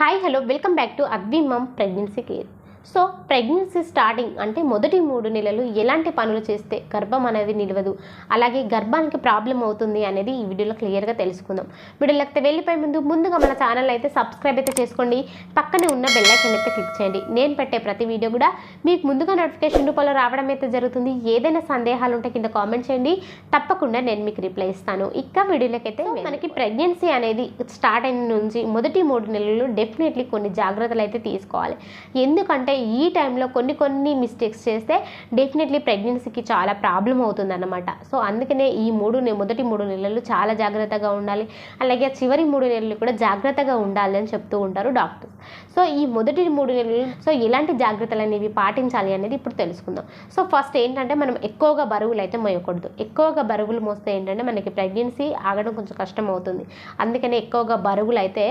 Hi hello welcome back to अग्वी mom pregnancy care so pregnancy starting అంటే మొదటి మూడు నెలలు ఎలాంటి పనులు చేస్తే గర్భం అనేది నిలవదు అలాగే గర్భానికి ప్రాబ్లం అవుతుంది అనేది ఈ వీడియోలో క్లియర్గా తెలుసుకుందాం. వీడియోలోకి వెళ్ళిపోయే ముందు ముందుగా మన ఛానల్ అయితే సబ్స్క్రైబ్ అయితే చేసుకోండి. పక్కనే ఉన్న బెల్ ఐకాన్ అయితే క్లిక్ చేయండి. నేను పెట్టే ప్రతి వీడియో కూడా మీకు ముందుగా నోటిఫికేషన్ రూపంలో రావడం అయితే జరుగుతుంది. ఏదైనా సందేహాలు ఉంటే కింద కామెంట్ చేయండి. తప్పకుండా నేను మీకు రిప్లై ఇస్తాను. ఇక వీడియోలోకి అయితే మనకి ప్రెగ్నెన్సీ అనేది స్టార్ట్ అయిన నుంచి మొదటి మూడు నెలలు డెఫినెట్లీ కొన్ని జాగ్రత్తలు అయితే తీసుకోవాలి. ఎందుకంటే ఈ టైంలో కొన్ని కొన్ని మిస్టేక్స్ చేస్తే డెఫినెట్లీ ప్రెగ్నెన్సీకి చాలా ప్రాబ్లం అవుతుందన్నమాట. సో అందుకనే ఈ మూడు మొదటి మూడు నెలలు చాలా జాగ్రత్తగా ఉండాలి. అలాగే చివరి మూడు నెలలు కూడా జాగ్రత్తగా ఉండాలి అని చెప్తూ ఉంటారు డాక్టర్స్ సో ఈ మొదటి మూడు నెలలు సో ఎలాంటి జాగ్రత్తలు అనేవి పాటించాలి అనేది ఇప్పుడు తెలుసుకుందాం. సో ఫస్ట్ ఏంటంటే మనం ఎక్కువగా బరువులు అయితే మోయకూడదు. ఎక్కువగా బరువులు మోస్తే ఏంటంటే మనకి ప్రెగ్నెన్సీ ఆగడం కొంచెం కష్టం అవుతుంది. అందుకనే ఎక్కువగా బరువులు అయితే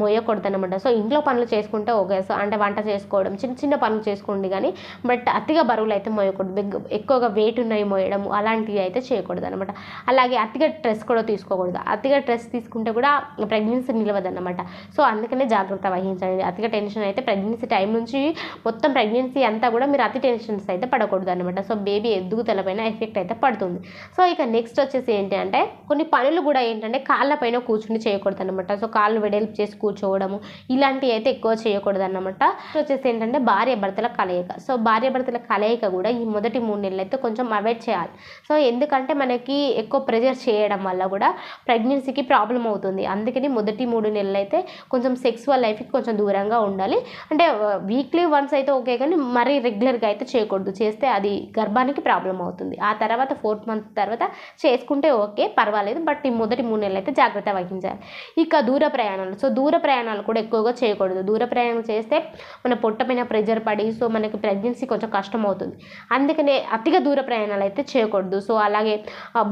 మోయకూడదు అనమాట సో ఇంట్లో పనులు చేసుకుంటే ఓకే. సో అంటే వంట చేసుకోవడం చిన్న చిన్న పనులు చేసుకోండి కానీ బట్ అతిగా బరువులు అయితే మోయకూడదు. ఎక్కువగా వెయిట్ ఉన్నాయి మోయడం అలాంటివి అయితే చేయకూడదు అనమాట అలాగే అతిగా స్ట్రెస్ కూడా తీసుకోకూడదు. అతిగా స్ట్రెస్ తీసుకుంటే కూడా ప్రెగ్నెన్సీ నిలవదు అనమాట సో అందుకనే జాగ్రత్త వహించండి. అతిగా టెన్షన్ అయితే ప్రెగ్నెన్సీ టైం నుంచి మొత్తం ప్రెగ్నెన్సీ అంతా కూడా మీరు అతి టెన్షన్స్ అయితే పడకూడదు అనమాట సో బేబీ ఎదుగుదల పైన ఎఫెక్ట్ అయితే పడుతుంది. సో ఇక నెక్స్ట్ వచ్చేసి ఏంటి అంటే కొన్ని పనులు కూడా ఏంటంటే కాళ్ళపైన కూర్చుని చేయకూడదు అనమాట సో కాళ్ళు వెడల్పు చేసి కూర్చోవడము ఇలాంటివి అయితే ఎక్కువ చేయకూడదు అనమాట వచ్చేసి ఏంటంటే భార్య భర్తల కలయిక. సో భార్య భర్తల కలయిక కూడా ఈ మొదటి మూడు నెలలు అయితే కొంచెం అవాయిడ్ చేయాలి. సో ఎందుకంటే మనకి ఎక్కువ ప్రెజర్ చేయడం వల్ల కూడా ప్రెగ్నెన్సీకి ప్రాబ్లం అవుతుంది. అందుకని మొదటి మూడు నెలలు అయితే కొంచెం సెక్సువల్ లైఫ్కి కొంచెం దూరంగా ఉండాలి. అంటే వీక్లీ వన్స్ అయితే ఓకే కానీ మరీ రెగ్యులర్గా అయితే చేయకూడదు. చేస్తే అది గర్భానికి ప్రాబ్లం అవుతుంది. ఆ తర్వాత ఫోర్త్ మంత్ తర్వాత చేసుకుంటే ఓకే పర్వాలేదు. బట్ ఈ మొదటి మూడు నెలలు అయితే జాగ్రత్త వహించాలి. ఇక దూర ప్రయాణాలు. సో దూర ప్రయాణాలు కూడా ఎక్కువగా చేయకూడదు. దూర ప్రయాణం చేస్తే మన పొట్ట పైన ప్రెజర్ పడి సో మనకి ప్రెగ్నెన్సీ కొంచెం కష్టం అవుతుంది అందుకనే అతిగా దూర ప్రయాణాలు అయితే చేయకూడదు. సో అలాగే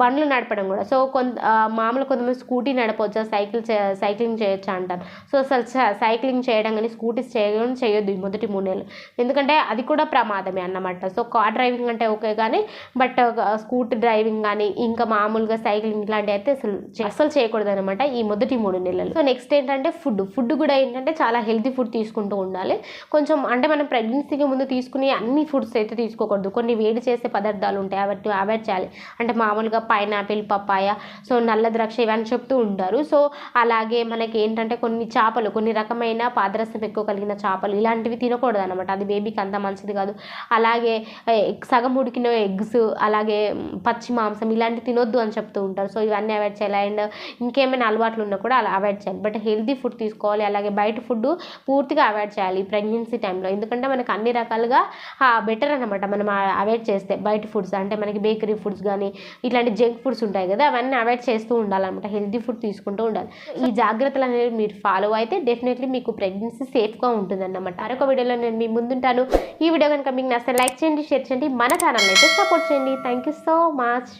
బండ్లు నడపడం కూడా. సో కొంత మామూలు కొంతమంది స్కూటీ నడపవచ్చు సైకిల్ సైక్లింగ్ చేయొచ్చు అంటారు. సో అసలు సైక్లింగ్ చేయడం కానీ స్కూటీస్ చేయడం చేయొద్దు ఈ మొదటి మూడు నెలలు. ఎందుకంటే అది కూడా ప్రమాదమే అన్నమాట. సో కార్ డ్రైవింగ్ అంటే ఓకే కానీ బట్ స్కూటీ డ్రైవింగ్ కానీ ఇంకా మామూలుగా సైక్లింగ్ ఇట్లాంటివి అయితే అసలు అసలు చేయకూడదు అనమాట ఈ మొదటి మూడు నెలలు. సో నెక్స్ట్ ఏంటంటే ఫుడ్. ఫుడ్ కూడా ఏంటంటే చాలా హెల్తీ ఫుడ్ తీసుకుంటూ ఉండాలి. కొంచెం అంటే మనం ప్రెగ్నెన్సీకి ముందు తీసుకునే అన్ని ఫుడ్స్ అయితే తీసుకోకూడదు. కొన్ని వేడి చేసే పదార్థాలు ఉంటాయి అవన్నీ అవాయిడ్ చేయాలి. అంటే మామూలుగా పైనాపిల్ పప్పాయ సో నల్ల ద్రాక్ష ఇవన్నీ చెప్తూ ఉంటారు. సో అలాగే మనకి ఏంటంటే కొన్ని చేపలు కొన్ని రకమైన పాదరసం ఎక్కువ కలిగిన చేపలు ఇలాంటివి తినకూడదు అనమాట అది బేబీకి అంత మంచిది కాదు. అలాగే సగం ఉడికిన ఎగ్స్ అలాగే పచ్చి మాంసం ఇలాంటివి తినొద్దు అని చెప్తూ ఉంటారు. సో ఇవన్నీ అవాయిడ్ చేయాలి. అండ్ ఇంకేమైనా అలవాట్లు ఉన్నా కూడా అలా అవాయిడ్ చేయాలి. బట్ హెల్తీ ఫుడ్ తీసుకోవాలి. అలాగే బయట ఫుడ్ పూర్తిగా అవాయిడ్ చేయాలి. ప్రెగ్నెన్సీ టైంలో ఎందుకంటే మనకు అన్ని రకాలుగా బెటర్ అనమాట మనం అవాయిడ్ చేస్తే బయట ఫుడ్స్ అంటే మనకి బేకరీ ఫుడ్స్ కానీ ఇట్లాంటి జంక్ ఫుడ్స్ ఉంటాయి కదా అవన్నీ అవాయిడ్ చేస్తూ ఉండాలన్నమాట. హెల్తీ ఫుడ్ తీసుకుంటూ ఉండాలి. ఈ జాగ్రత్తలు అనేవి మీరు ఫాలో అయితే డెఫినెట్లీ మీకు ప్రెగ్నెన్సీ సేఫ్గా ఉంటుందన్నమాట. మరొక వీడియోలో నేను మీ ముందుంటాను. ఈ వీడియో కనుక మీకు నచ్చితే లైక్ చేయండి షేర్ చేయండి. మన ఛానల్ అయితే సపోర్ట్ చేయండి. Thank you so much